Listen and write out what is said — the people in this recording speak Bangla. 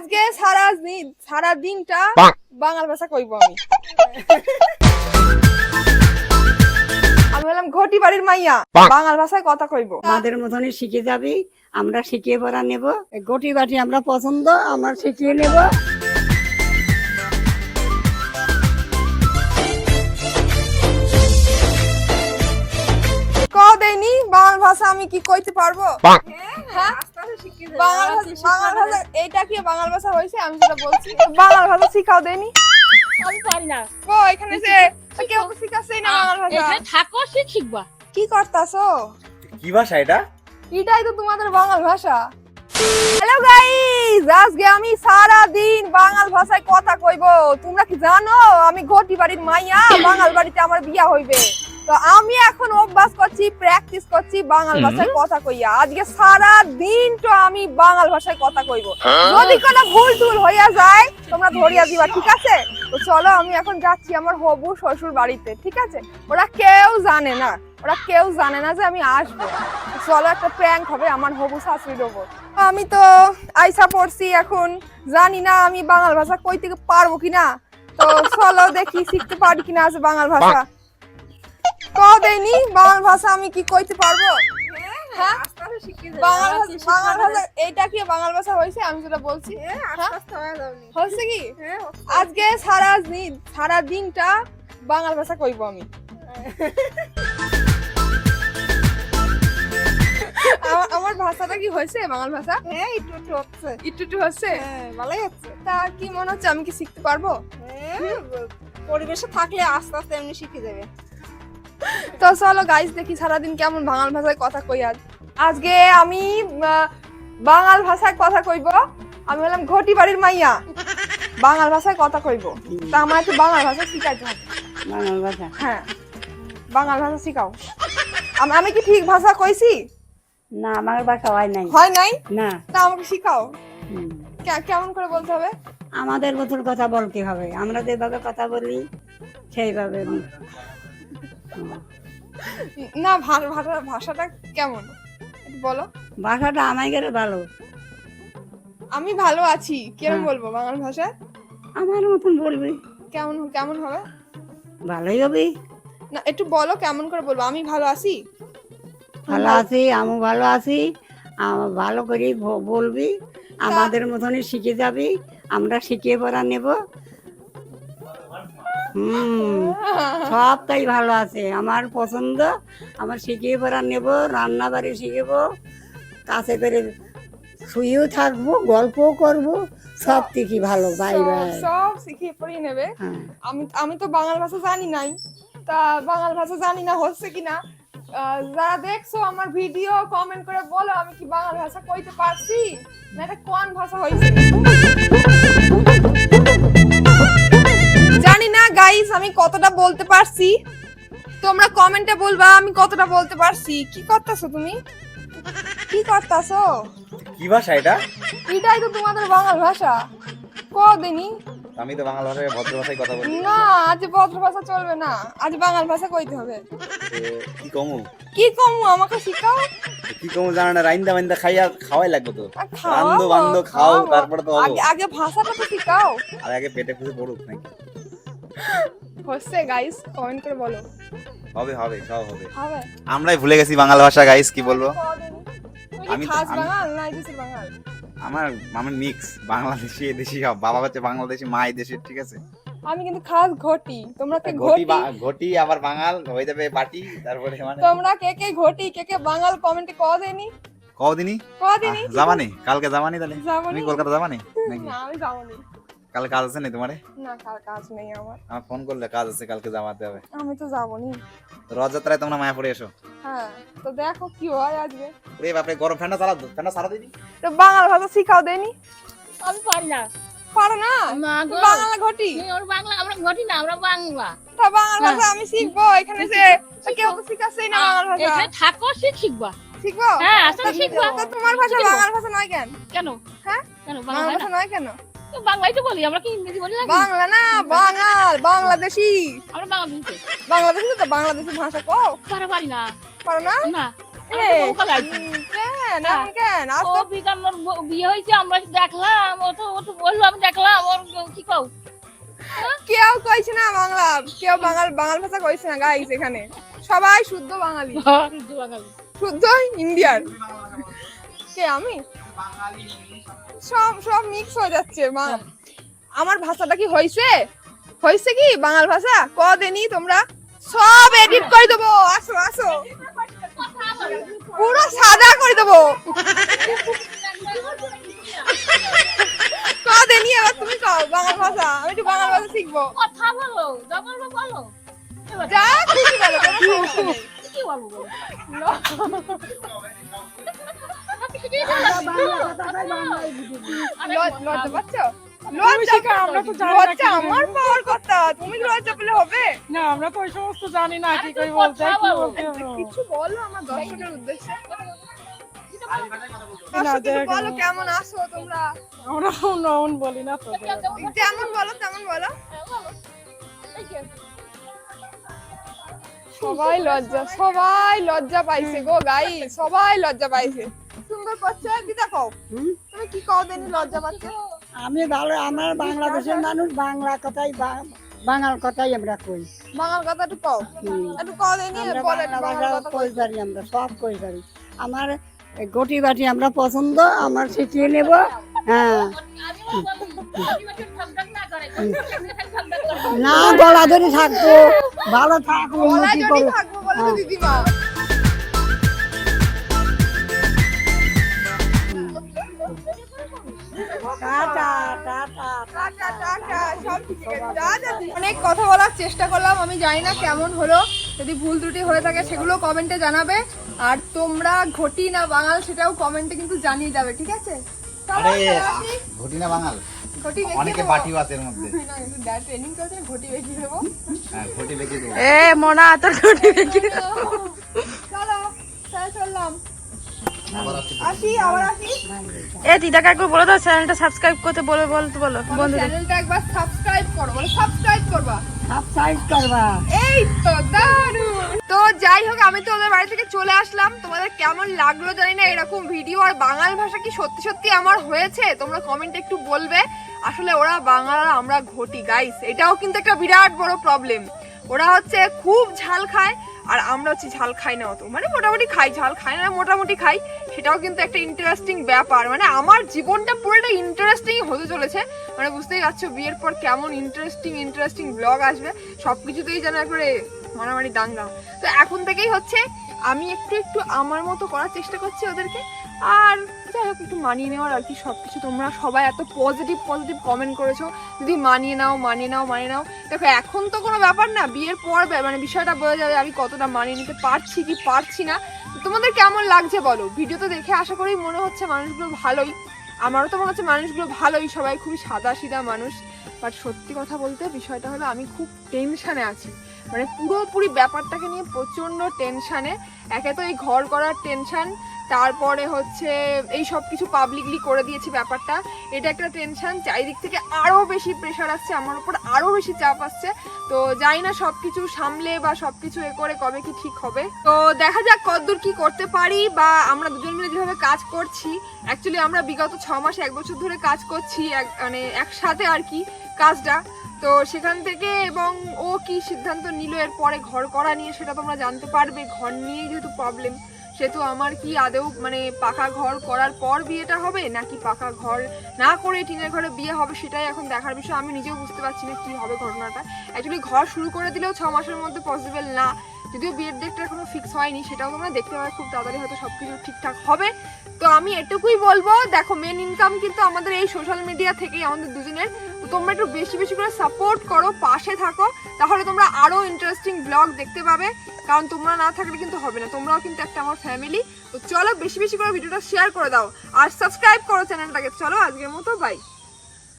আজকে সারা দিন সারা দিনটা বাংলা ভাষা কইব আমি। আমি হলাম ঘটি বাড়ির মাইয়া বাংলা ভাষায় কথা কইব। আমাদের মতনই শিখে যাবি আমরা শিখিয়ে পড়া নেব। এই গটি বাটি আমরা পছন্দ আমরা শিখিয়ে নেব। ক দেয়নি বাংলা ভাষা আমি কি কইতে পারব? বাহ। হ্যাঁ। বাংলা ভাষা বাংলা ভাষা এইটা কি বাংলা ভাষা হয়েছে? আমি যেটা বলছি। বাংলা ভাষা শিখাও দেয়নি আমি পারি না। ও এখানে যে কেউ না বাংলা ভাষা। এখানে থাকো সে শিখবা। কি করতাছো? কি ভাষা এটা? এটাই তো তোমাদের বাংলা ভাষা। হ্যালো গাইস আজকে আমি সারা দিন বাঙাল ভাষায় কথা কইব। তোমরা কি জানো? আমি ঘটি বাড়ির মাইয়া বাঙাল বাড়িতে আমার বিয়া হইবে। তো আমি এখন অভ্যাস করছি প্র্যাকটিস করছি বাঙাল ভাষায় কথা কইয়া। আজকে সারা দিন তো আমি বাঙাল ভাষায় কথা কইব। যদি কোনো ভুল টুল হইয়া যায় তোমরা ধরিয়া দিবা ঠিক আছে? তো চলো আমি এখন যাচ্ছি আমার হবু শ্বশুর বাড়িতে ঠিক আছে? ওরা কেউ জানে না ওরা কেউ জানে না যে আমি আসব। চলো একটা প্র্যাঙ্ক হবে আমার হবু শাশুড়ির ওপর আমি তো আইসা পড়ছি এখন জানি না আমি বাংলা ভাষা কইতে পারব কিনা। তো চলো দেখি শিখতে পারি কিনা আছে বাংলা ভাষা। ক দেয়নি বাংলা ভাষা আমি কি কইতে পারব? হ্যাঁ ভাষা এইটা কি বাংলা ভাষা হয়েছে আমি যেটা বলছি। হ্যাঁ? হয়েছে কি? আজকে সারা দিন সারা দিনটা বাংলা ভাষা কইব আমি। আমার- ভাষাটা কি হয়েছে বাংলা ভাষা? হ্যাঁ একটু একটু হচ্ছে। একটু একটু হচ্ছে? হ্যাঁ ভালোই হচ্ছে। তা কি মনে হচ্ছে আমি কি শিখতে পারব? হ্যাঁ, পরিবেশে থাকলে আস্তে আস্তে এমনি শিখে যাবে। তো চলো গাইস দেখি সারাদিন কেমন বাঙাল ভাষায় কথা কই আজ আজকে আমি বাঙাল ভাষায় কথা কইব। আমি হলাম ঘটি বাড়ির মাইয়া বাঙাল ভাষায় কথা কইব। তা আমার একটু বাংলা ভাষা শিখাইতে হবে। বাংলা ভাষা? হ্যাঁ বাঙাল ভাষা শিখাও। আমি কি ঠিক ভাষা কইছি? না আমার ভাষা হয় নাই। হয় নাই? না। তা আমাকে শিখাও। কেমন করে বলতে হবে? আমাদের মতন কথা বলতে হবে? আমরা যেভাবে কথা বলি সেইভাবে। না ভাষা ভাষাটা কেমন? বলো। ভাষাটা আমাদের ভালো। আমি ভালো আছি কেমন হ্যাঁ। বলব বাংলা ভাষায়? আমার মতন বলবি। কেমন কেমন হবে? ভালোই হবে। না একটু বলো কেমন করে বলব? আমি ভালো আছি? ভালো আছি আমি ভালো আছি। ভালো করে বলবি। আমাদের মতনই শিখে যাবি। আমরা শিখিয়ে পড়া নেব। হুম সবটাই ভালো আছে। আমার পছন্দ আমার শিখিয়ে পড়া নেব রান্না বাড়ি শিখব কাছে করে শুয়েও থাকব গল্পও করব সব থেকে ভালো বাই বাই। সব শিখিয়ে পড়িয়ে নেবে। হ্যাঁ। আমি আমি তো বাংলা ভাষা জানি নাই। তা বাংলা ভাষা জানি না হচ্ছে কিনা? যারা দেখছ আমার ভিডিও কমেন্ট করে বলো আমি কি বাংলা ভাষা কইতে পারছি? না এটা কোন ভাষা হয়েছে পারছি। তোমরা কমেন্টে বলবা আমি কতটা বলতে পারছি। কি করতেছো তুমি? কি করতেছো? কি ভাষা এটা? এটাই তো তোমাদের বাংলা ভাষা। কদিনই আমি তো বাংলা ভাষায় ভদ্র ভাষায় কথা বলি না আজ ভদ্র ভাষা চলবে না। আজ বাঙাল ভাষা কইতে হবে। কি কমু? কি কমু? আমাকে শিখাও। কি কমু জানা না রাইন্দা বাইন্দা খাইয়া খাওয়াই লাগবে তো। রান্ধো বান্ধো খাও। তারপরে তো আগে আগে ভাষাটা তো শিখাও। আর আগে পেটে ফুসে পড়ুক নাকি? হচ্ছে গাইস কমেন্ট করে বলো। হবে হবে সব হবে। হবে। আমরাই ভুলে গেছি বাংলা ভাষা গাইস কি বলব? আমি খাস বাঙাল না বাঙাল? আমার আমার মিক্স বাংলাদেশি এদেশি বাবা হচ্ছে বাংলাদেশি মা এই দেশের ঠিক আছে? আমি কিন্তু খাস ঘটি। তোমরা কে ঘটি ঘটি? আবার বাঙাল হয়ে যাবে বাটি তারপরে মানে তোমরা কে কে ঘটি কে কে বাঙাল কমেন্টে ক দেনি। কদিনই ক দেনি? যাবানি কালকে যাবানি তাহলে? তুমি কলকাতা যাবানি? নাকি? না আমি যাবনি কাল কাজ আছে না তোমারে? না কার কাজ নেই আমার। আমার ফোন করলে কাজ আছে কালকে জামাতে হবে। আমি তো যাবনি। তো রথযাত্রায় তোমরা মায়া পড়ে এসো। হ্যাঁ তো দেখো কি হয় আজকে। রে বাপরে গরম ফ্যানটা চালা ফ্যানটা সারা দিবি? তো বাংলা ভাষা শিখাও দেনি। আমি পারি না। পারো না? না গো। বাংলা ঘটি। তুমি ওর বাংলা আমরা ঘটি না আমরা বাংলা। তা বাংলা ভাষা আমি শিখব এখানে যে কেউ তো শিখাচ্ছেই না বাংলা ভাষা। এখানে থাকো সে শিখবা। শিখব? হ্যাঁ, আসলে শিখব। তোমার ভাষা বাংলা ভাষা নয় কেন? কেন? হ্যাঁ? কেন বাংলা ভাষা নয় কেন? তো বাংলাই তো বলি আমরা কি ইংরেজি বলি বাংলা না বাঙাল বাংলাদেশি। আমরা বাংলা বলতে বাংলাদেশি তো বাংলাদেশি ভাষা কও। পারা পারি না। পারো না? না বিয়ে হয়েছে আমরা দেখলাম ও তো ও তো বলল আমি দেখলাম ওর কি কও? কেউ কইছে না বাংলা কেউ বাঙাল বাঙাল ভাষা কইছে না গাইস এখানে। সবাই শুদ্ধ বাঙালি। শুদ্ধ বাঙালি। শুদ্ধ ইন্ডিয়ান। কে আমি? সব সব মিক্স হয়ে যাচ্ছে মা- আমার ভাষাটা কি হয়েছে হয়েছে কি বাঙাল ভাষা? ক দেনি তোমরা সব এডিট করে দেবো। আসো আসো। পুরো সাদা করে দেবো। ক দেনি এবার তুমি কও বাঙাল ভাষা? আমি একটু বাঙাল ভাষা শিখব। কথা বলো যা বলো। যা খুশি বলো। কি বলব আমরা তুমি যেমন বলো তেমন বলো সবাই লজ্জা সবাই লজ্জা পাইছে গো গাই সবাই লজ্জা পাইছে। সুন্দর করছে। কও হুম? তুমি কি কও দেনি লজ্জা পাচ্ছে? আমি ভালো আমার বাংলাদেশের মানুষ বাংলা কথাই বাঙাল কথাই আমরা কই। বাঙাল কথা একটু কও। একটু কও দেনি বলে বাঙাল কই। পারি আমরা সব কই পারি। আমার গটি বাটি আমরা পছন্দ আমার শিখিয়ে নেব। হ্যাঁ। না গলা ধরে থাকব। ভালো থাকব উন্নতি যদি অনেক কথা বলার চেষ্টা করলাম আমি জানি না কেমন হলো। যদি ভুল ত্রুটি হয়ে থাকে সেগুলো কমেন্টে জানাবে। আর তোমরা ঘটি না বাঙাল সেটাও কমেন্টে কিন্তু জানিয়ে যাবে ঠিক আছে। ঘটি না বাঙাল। ঘটি বেঁকে অনেকে দেবো। বাটিও আছে এর মধ্যে। না, কিন্তু dad training করেছে না, ঘটি বেঁকে দেবো। হ্যাঁ এ মোনা তোর তাহলে চললাম। আবার আসছি আসি, আবার আসি। এ দিদা কাকু বলে দাও চ্যানেলটা সাবস্ক্রাইব করতে বলে বলতে বলো বলো, চ্যানেলটা একবার সাবস্ক্রাইব করো বলো সাবস্ক্রাইব করবা। সব করবা। এই তো দারুণ। তো যাই হোক আমি তো ওদের বাড়ি থেকে চলে আসলাম। তোমাদের কেমন লাগল জানি না এরকম ভিডিও আর বাঙাল ভাষা কি সত্যি সত্যি আমার হয়েছে? তোমরা কমেন্টে একটু বলবে। আসলে ওরা বাঙাল আমরা ঘটি গাইস এটাও কিন্তু একটা বিরাট বড় প্রবলেম ওরা হচ্ছে খুব ঝাল খায়, আর আমরা হচ্ছে ঝাল খাই না অত। মানে মোটামুটি খাই, ঝাল খাই না, মোটামুটি খাই। সেটাও কিন্তু একটা ইন্টারেস্টিং ব্যাপার। মানে আমার জীবনটা পুরোটা ইন্টারেস্টিং হতে চলেছে। মানে বুঝতেই পারছ, বিয়ের পর কেমন ইন্টারেস্টিং ইন্টারেস্টিং ব্লগ আসবে সব কিছুতেই যেন একবারে মারামারি দাঙ্গা। তো এখন থেকেই হচ্ছে, আমি একটু একটু আমার মতো করার চেষ্টা করছি ওদেরকে। আর যাই হোক, একটু মানিয়ে নেওয়ার আর কি সব কিছু তোমরা সবাই এত পজিটিভ পজিটিভ কমেন্ট করেছ। যদি মানিয়ে নাও মানিয়ে নাও মানিয়ে নাও। দেখো, এখন তো কোনো ব্যাপার না, বিয়ের পর মানে বিষয়টা বোঝা যাবে আমি কতটা মানিয়ে নিতে পারছি কি পারছি না। তোমাদের কেমন লাগছে বলো? ভিডিওতে দেখে আশা করি মনে হচ্ছে মানুষগুলো ভালোই। আমারও তো মনে হচ্ছে মানুষগুলো ভালোই, সবাই খুবই সাদা সিধা মানুষ। বাট সত্যি কথা বলতে বিষয়টা হলো আমি খুব টেনশানে আছি। মানে পুরোপুরি ব্যাপারটাকে নিয়ে প্রচণ্ড টেনশানে একে তো এই ঘর করার টেনশন তারপরে হচ্ছে এই সব কিছু পাবলিকলি করে দিয়েছি ব্যাপারটা। এটা একটা টেনশন চারিদিক থেকে আরও বেশি প্রেশার আসছে, আমার উপর আরও বেশি চাপ আসছে। তো জানি না সব কিছু সামলে বা সব কিছু এ করে কবে কি ঠিক হবে। তো দেখা যাক কতদূর কি করতে পারি বা আমরা দুজন মিলে যেভাবে কাজ করছি। অ্যাকচুয়ালি আমরা বিগত ছ মাস এক বছর ধরে কাজ করছি মানে একসাথে আর কি কাজটা। তো সেখান থেকে এবং ও কি সিদ্ধান্ত নিল, এর পরে ঘর করা নিয়ে সেটা তোমরা জানতে পারবে। ঘর নিয়েই যেহেতু প্রবলেম সেহেতু আমার কি আদৌ মানে পাকা ঘর করার পর বিয়েটা হবে, নাকি পাকা ঘর না করে টিনের ঘরে বিয়ে হবে সেটাই এখন দেখার বিষয়। আমি নিজেও বুঝতে পারছি না কি হবে ঘটনাটা। অ্যাকচুয়ালি ঘর শুরু করে দিলেও ছ মাসের মধ্যে পসিবল না। যদিও বিয়ের ডেটটা এখনও ফিক্স হয়নি, সেটাও তোমরা দেখতে পাবে। খুব তাড়াতাড়ি হয়তো সব কিছু ঠিকঠাক হবে। তো আমি এটুকুই বলব, দেখো মেন ইনকাম কিন্তু আমাদের এই সোশ্যাল মিডিয়া থেকেই, আমাদের দুজনের তোমরা একটু বেশি বেশি করে সাপোর্ট করো, পাশে থাকো, তাহলে তোমরা আরও ইন্টারেস্টিং ব্লগ দেখতে পাবে। কারণ তোমরা না থাকলে কিন্তু হবে না, তোমরাও কিন্তু একটা আমার ফ্যামিলি তো চলো বেশি বেশি করে ভিডিওটা শেয়ার করে দাও। আর সাবস্ক্রাইব করো চ্যানেলটাকে চলো আজকের মতো বাই